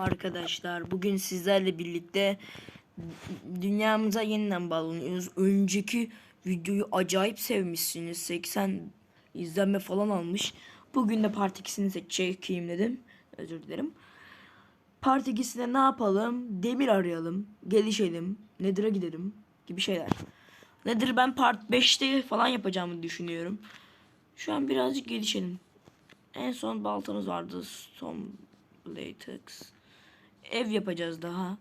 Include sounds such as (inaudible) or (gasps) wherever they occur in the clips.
Arkadaşlar bugün sizlerle birlikte dünyamıza yeniden bağlanıyoruz. Önceki videoyu acayip sevmişsiniz. 80 izlenme falan almış. Bugün de part 2'sini seçeyim dedim. Özür dilerim. Part 2'sinde ne yapalım? Demir arayalım. Gelişelim. Nether'a gidelim. Gibi şeyler. Nether ben part 5'te falan yapacağımı düşünüyorum. Şu an birazcık gelişelim. En son baltamız vardı. Son latex. Ev yapacağız daha.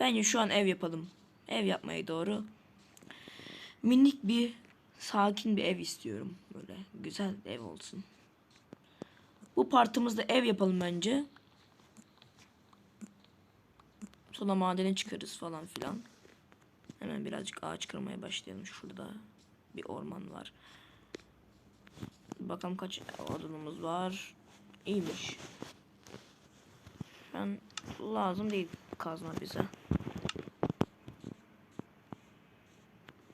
Bence şu an ev yapalım. Ev yapmaya doğru. Minik bir sakin bir ev istiyorum. Böyle güzel ev olsun. Bu partımızda ev yapalım bence. Sonra madene çıkarız falan filan. Hemen birazcık ağaç kırmaya başlayalım. Şurada bir orman var. Bakalım kaç odunumuz var. İyiymiş. An lazım değil kazma bize.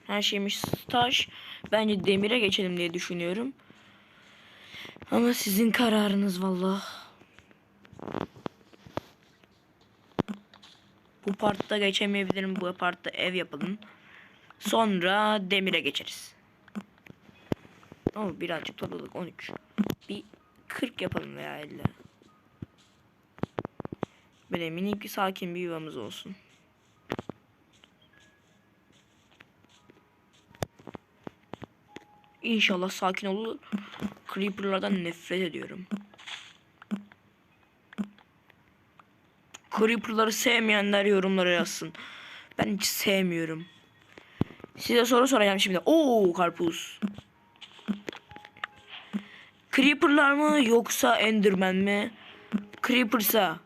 Her şeymiş taş. Bence demire geçelim diye düşünüyorum. Ama sizin kararınız valla. Bu partta geçemeyebilirim. Bu partta ev yapalım. Sonra demire geçeriz. Oh, birazcık topladık 13. Bir 40 yapalım veya 50. Böyle minik bir sakin bir yuvamız olsun. İnşallah sakin olur. Creeper'lardan nefret ediyorum. Creeper'ları sevmeyenler yorumlara yazsın. Ben hiç sevmiyorum. Size soru soracağım şimdi. Oo karpuz. Creeper'lar mı yoksa Enderman mi? Creeper'sa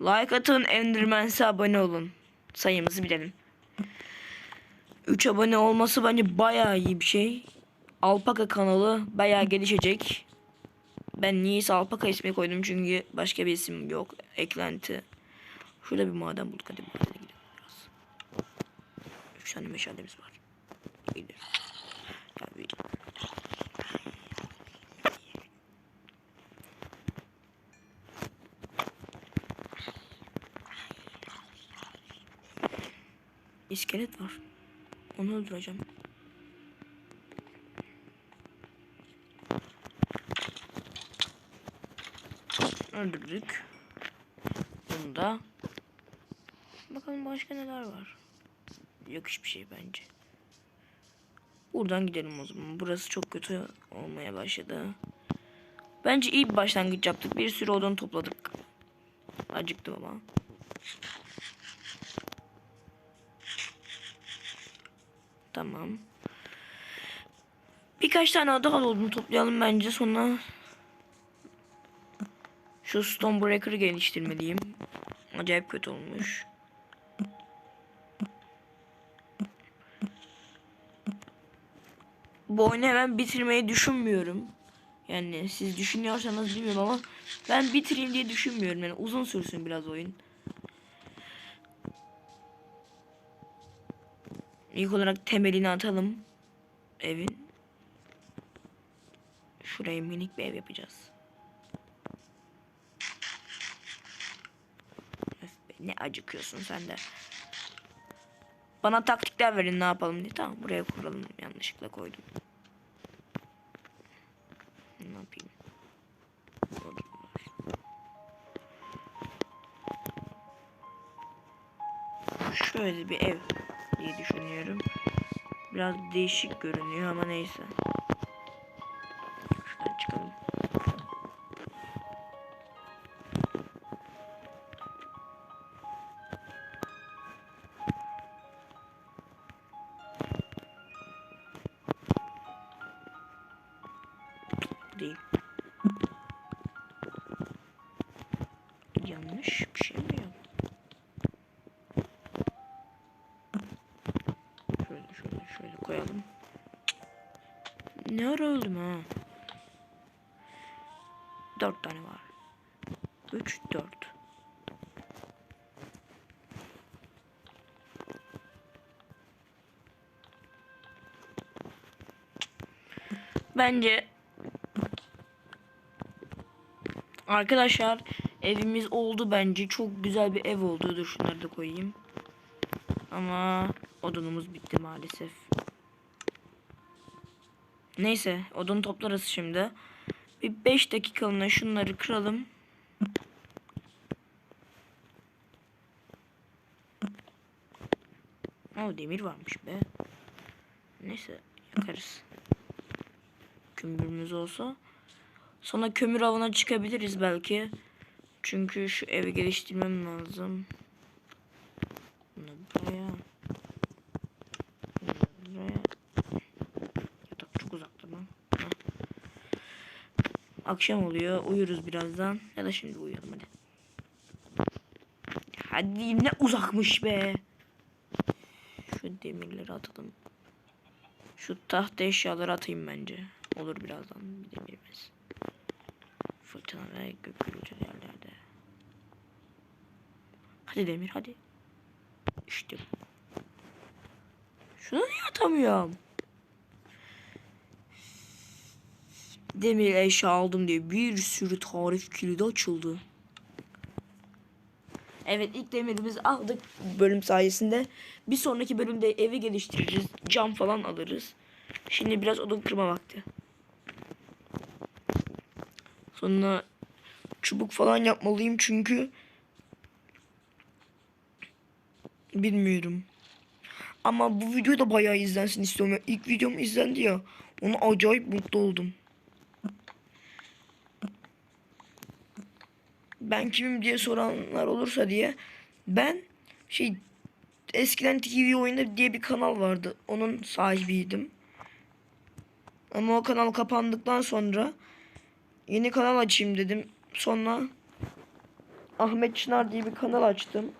like atın, Enderman'se abone olun. Sayımızı bilelim. 3 abone olması bence bayağı iyi bir şey. Alpaka kanalı bayağı gelişecek. Ben niyeyse Alpaka ismi koydum çünkü başka bir isim yok. Eklenti. Şurada bir maden bulduk. Hadi madene gidelim biraz. 3 tane meşalemiz var. Gidelim. Gel İskelet var. Onu öldüreceğim. Öldürdük. Bunu da. Bakalım başka neler var. Yok hiçbir şey bence. Buradan gidelim o zaman. Burası çok kötü olmaya başladı. Bence iyi bir başlangıç yaptık. Bir sürü odun topladık. Acıktım ama. Tamam. Birkaç tane daha odun toplayalım bence sonra şu Stonebreaker'ı geliştirmeliyim. Acayip kötü olmuş. Bu oyunu hemen bitirmeyi düşünmüyorum. Yani siz düşünüyorsanız bilmiyorum ama ben bitireyim diye düşünmüyorum. Yani uzun sürsün biraz oyun. İlk olarak temelini atalım. Evin. Şuraya minik bir ev yapacağız. Ne acıkıyorsun sen de. Bana taktikler verin ne yapalım diye. Tamam buraya kuralım. Yanlışlıkla koydum. Ne yapayım? Şöyle bir ev düşünüyorum. Biraz değişik görünüyor ama neyse. Şuradan çıkalım. Değil. Yanlış bir şey mi yaptım? Şöyle şöyle şöyle koyalım. Ne ara öldüm ha? Dört tane var. Üç, dört. Bence arkadaşlar Evimiz oldu bence. Çok güzel bir ev oldu. Dur şunları da koyayım. Ama odunumuz bitti maalesef. Neyse odun toplarız şimdi. Bir 5 dakikalığına şunları kıralım. O demir varmış be. Neyse yakarız. Kömürümüz olsa. Sonra kömür avına çıkabiliriz belki. Çünkü şu evi geliştirmem lazım. Bunu buraya. Bunu buraya. Yatak çok uzakta lan. Heh. Akşam oluyor. Uyuruz birazdan. Ya da şimdi uyuyalım hadi. Hadi ne uzakmış be. Şu demirleri atalım. Şu tahta eşyaları atayım bence. Olur birazdan bir demirimiz. Fırtına ve gök yerlerde. Hadi demir hadi. İşte bu. Şunu niye atamıyorum? Demir eşya aldım diye bir sürü tarif kilidi açıldı. Evet ilk demirimizi aldık bölüm sayesinde. Bir sonraki bölümde evi geliştireceğiz. Cam falan alırız. Şimdi biraz odun kırma vakti. Sonra çubuk falan yapmalıyım çünkü bilmiyorum. Ama bu video da bayağı izlensin istiyorum. İlk videom izlendi ya. Ona acayip mutlu oldum. Ben kimim diye soranlar olursa diye ben şey eskiden TV oyunda diye bir kanal vardı. Onun sahibiydim. Ama o kanal kapandıktan sonra yeni kanal açayım dedim. Sonra Ahmet Çınar diye bir kanal açtım.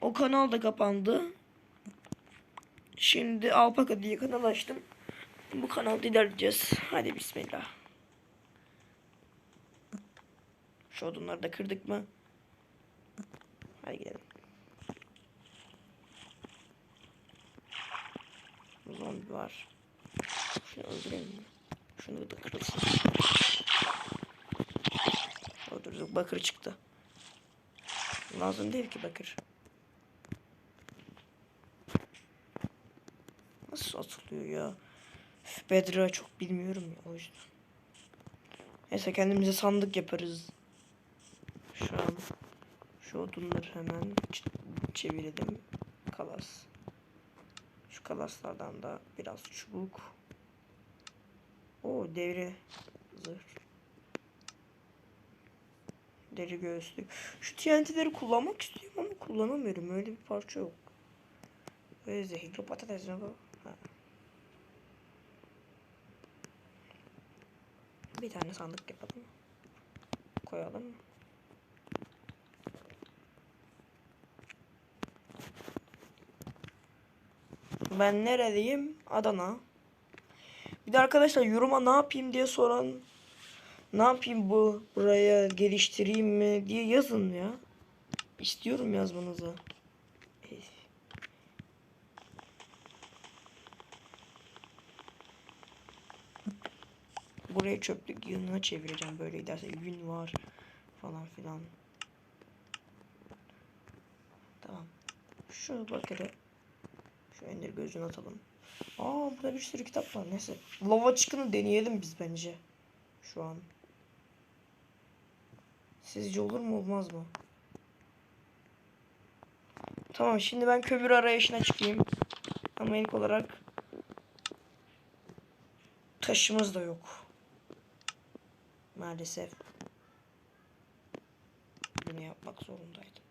O kanal da kapandı. Şimdi Alpaka diye kanal açtım. Bu kanalda ilerleyeceğiz. Hadi bismillah. Şu odunları da kırdık mı? Hadi gidelim. Zombi var. Şunu öldürelim mi? Şunu da kırılsın. Öldürdük. Bakır çıktı. Lazım değil ki bakır. Nasıl atılıyor ya? Bedra çok bilmiyorum ya o yüzden. Neyse kendimize sandık yaparız. Şu an şu odunları hemen çevirelim. Kalas. Şu kalaslardan da biraz çubuk. O devre zırh. Deri göğüslük. Şu TNT'leri kullanmak istiyorum ama kullanamıyorum. Öyle bir parça yok. Ve zehirli patates mi bu? Ha. Bir tane sandık yapalım. Koyalım. Ben neredeyim? Adana. Bir de arkadaşlar yoruma ne yapayım diye soran ne yapayım bu buraya geliştireyim mi diye yazın ya. İstiyorum yazmanızı. Burayı çöplük yığınına çevireceğim böyle giderse yün var falan filan. Tamam. Şu bakırı şu ender gözünü atalım. Aa burada bir sürü kitap var neyse. Lava çıkını deneyelim biz bence. Şu an. Sizce olur mu olmaz mı? Tamam şimdi ben kömür arayışına çıkayım. Ama ilk olarak taşımız da yok. Maalesef. Bunu yapmak zorundaydım.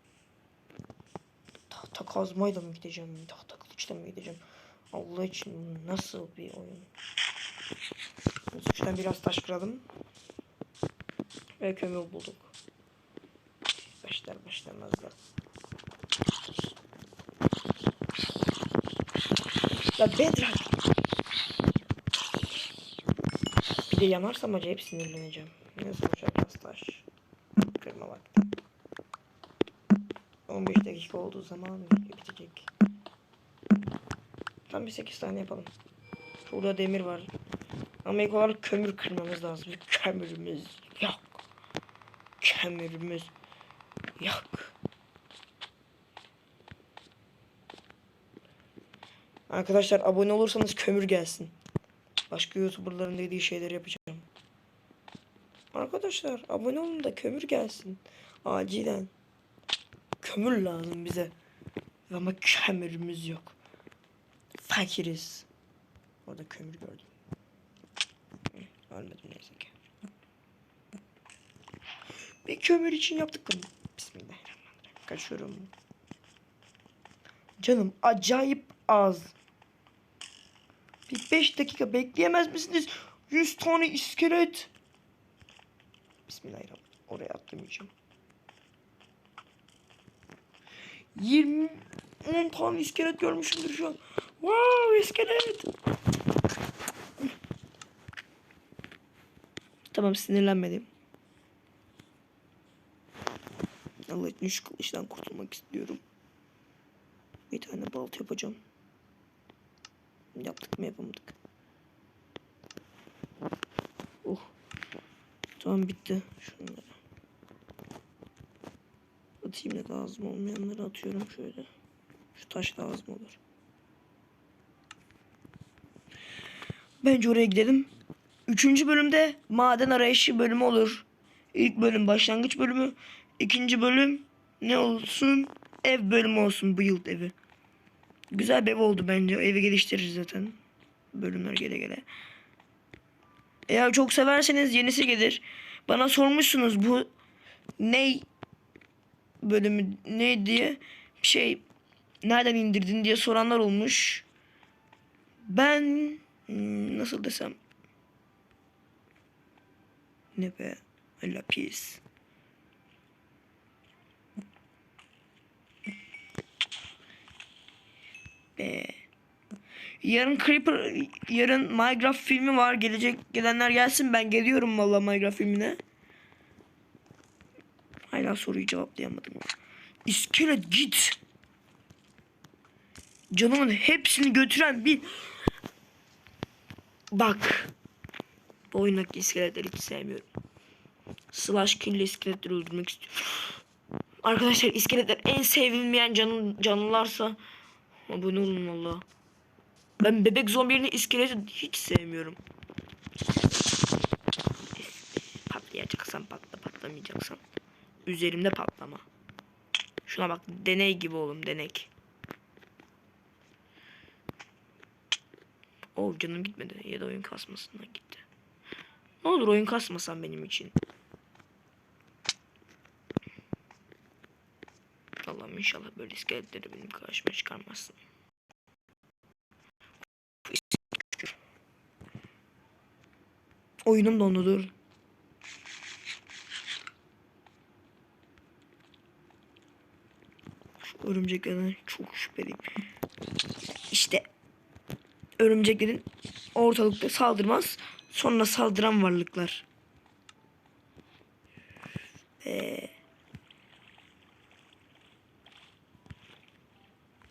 Tahta kazmayla mı gideceğim? Tahta kılıçla mı gideceğim? Allah için nasıl bir oyun? Biz şuradan biraz taş kıralım. Ve kömür bulduk. Başlar başlamaz da. Ya Bedrak. Bir de yanarsam acayip sinirleneceğim. Ne soracak az taş. Kırma vakti. 15 dakika olduğu zaman bitecek. Tam bir 8 tane yapalım. Şurada demir var. Ama ilk olarak kömür kırmamız lazım. Kömürümüz yok. Kömürümüz yok. Arkadaşlar abone olursanız kömür gelsin. Başka youtuberların dediği şeyleri yapacağım. Arkadaşlar abone olun da kömür gelsin. Acilen. Kömür lazım bize. Ama kömürümüz yok. Fakiriz. Orada kömür gördüm. Ölmedim neyse ki. Bir kömür için yaptık bunu. Bismillahirrahmanirrahim. Kaçıyorum. Canım acayip az. Bir 5 dakika bekleyemez misiniz? 100 tane iskelet. Bismillahirrahmanirrahim. Oraya atlamayacağım. 20 10 tane iskelet görmüşümdür şu an. Wow iskelet. Tamam sinirlenmedim. Allah için şu kılıçtan kurtulmak istiyorum. Bir tane balta yapacağım. Yaptık mı yapamadık. Oh. Tamam bitti. Şunları. Atayım da lazım olmayanları atıyorum şöyle. Şu taş lazım olur. Bence oraya gidelim. Üçüncü bölümde maden arayışı bölümü olur. İlk bölüm başlangıç bölümü. İkinci bölüm ne olsun? Ev bölümü olsun. Build evi. Güzel bir ev oldu bence. Evi geliştiririz zaten. Bölümler gele gele. Eğer çok severseniz yenisi gelir. Bana sormuşsunuz bu ne bölümü ne diye bir şey nereden indirdin diye soranlar olmuş. Ben nasıl desem ne be lapis. Be. Yarın Creeper, yarın Minecraft filmi var. Gelecek gelenler gelsin. Ben geliyorum valla Minecraft filmine. Hala soruyu cevaplayamadım. İskelet git. Canımın hepsini götüren bir... Bak. Bu oyundaki iskeletleri hiç sevmiyorum. Slash kill iskeletleri öldürmek istiyorum. (gasps) Arkadaşlar iskeletler en sevilmeyen canlı, canlılarsa abone olun valla. Ben bebek zombilerini iskeleti hiç sevmiyorum. Patlayacaksan patla patlamayacaksan. Üzerimde patlama. Şuna bak deney gibi oğlum denek. Oh canım gitmedi ya da oyun kasmasından gitti. Ne olur oyun kasmasan benim için. Allah'ım inşallah böyle iskeletleri benim karşıma çıkarmazsın. Oyunum dondu dur. Şu çok şüpheliyim. İşte örümceklerin ortalıkta saldırmaz. Sonra saldıran varlıklar. Ee,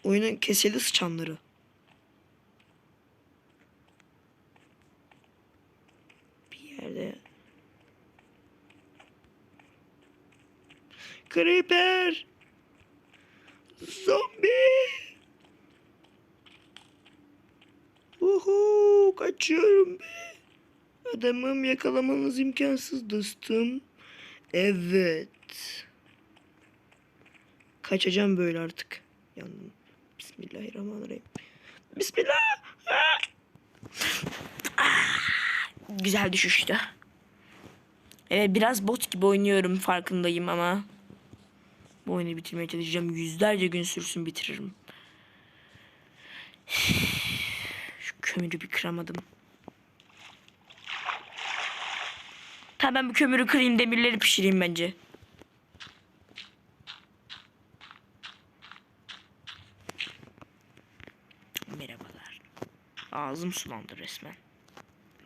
oyunun keseli sıçanları. Bir yerde. Creeper. Zombi. Uhu kaçıyorum be. Adamım yakalamanız imkansız dostum. Evet. Kaçacağım böyle artık. Yandım. Bismillahirrahmanirrahim. Bismillah. Ah! Ah! Güzel düşüştü. Evet biraz bot gibi oynuyorum farkındayım ama. Bu oyunu bitirmeye çalışacağım. Yüzlerce gün sürsün bitiririm. Kömürü bir kıramadım. Tamam ben bu kömürü kırayım demirleri pişireyim bence. Merhabalar. Ağzım sulandı resmen.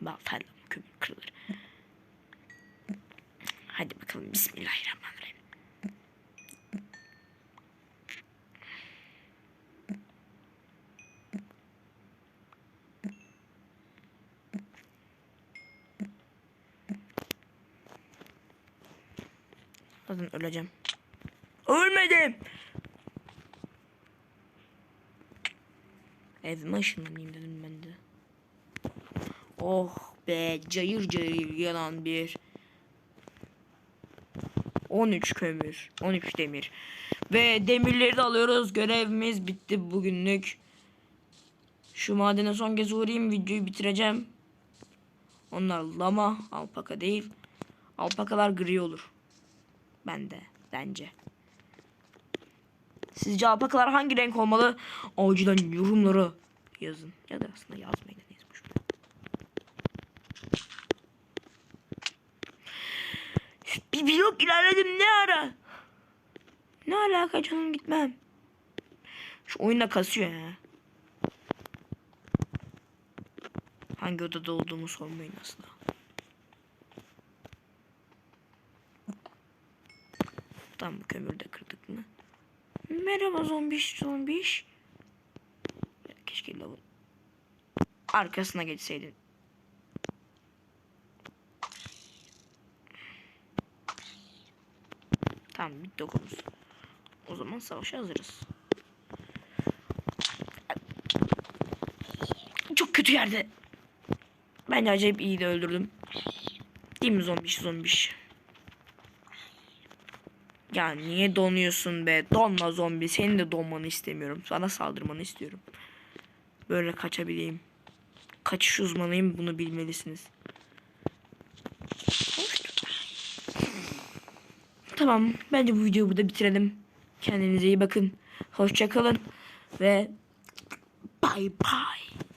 Baltayla bu kömür kırılır. Hadi bakalım Bismillahirrahmanirrahim. Zaten öleceğim. Ölmedim. Evime ışınlanayım dedim ben de. Oh be cayır cayır yanan bir 13 kömür 13 demir ve demirleri de alıyoruz görevimiz bitti bugünlük şu madene son kez uğrayayım videoyu bitireceğim onlar lama alpaka değil alpakalar gri olur bende bence sizce alpakalar hangi renk olmalı acilen yorumlara yazın ya da aslında yazmayın. Bir blok ilerledim ne ara? Ne alaka canım gitmem. Şu oyunda kasıyor ya. Hangi odada olduğumu sormayın asla. Tamam bu kömürü de kırdık mı? Merhaba zombiş zombiş. Keşke lavın arkasına geçseydin. Tamam bitti okulumuz. O zaman savaşa hazırız. Çok kötü yerde. Ben acayip iyi de öldürdüm. Değil mi zombiş zombiş? Ya niye donuyorsun be? Donma zombi. Senin de donmanı istemiyorum. Sana saldırmanı istiyorum. Böyle kaçabileyim. Kaçış uzmanıyım bunu bilmelisiniz. Tamam. Bence bu videoyu burada bitirelim. Kendinize iyi bakın. Hoşça kalın. Ve bye bye.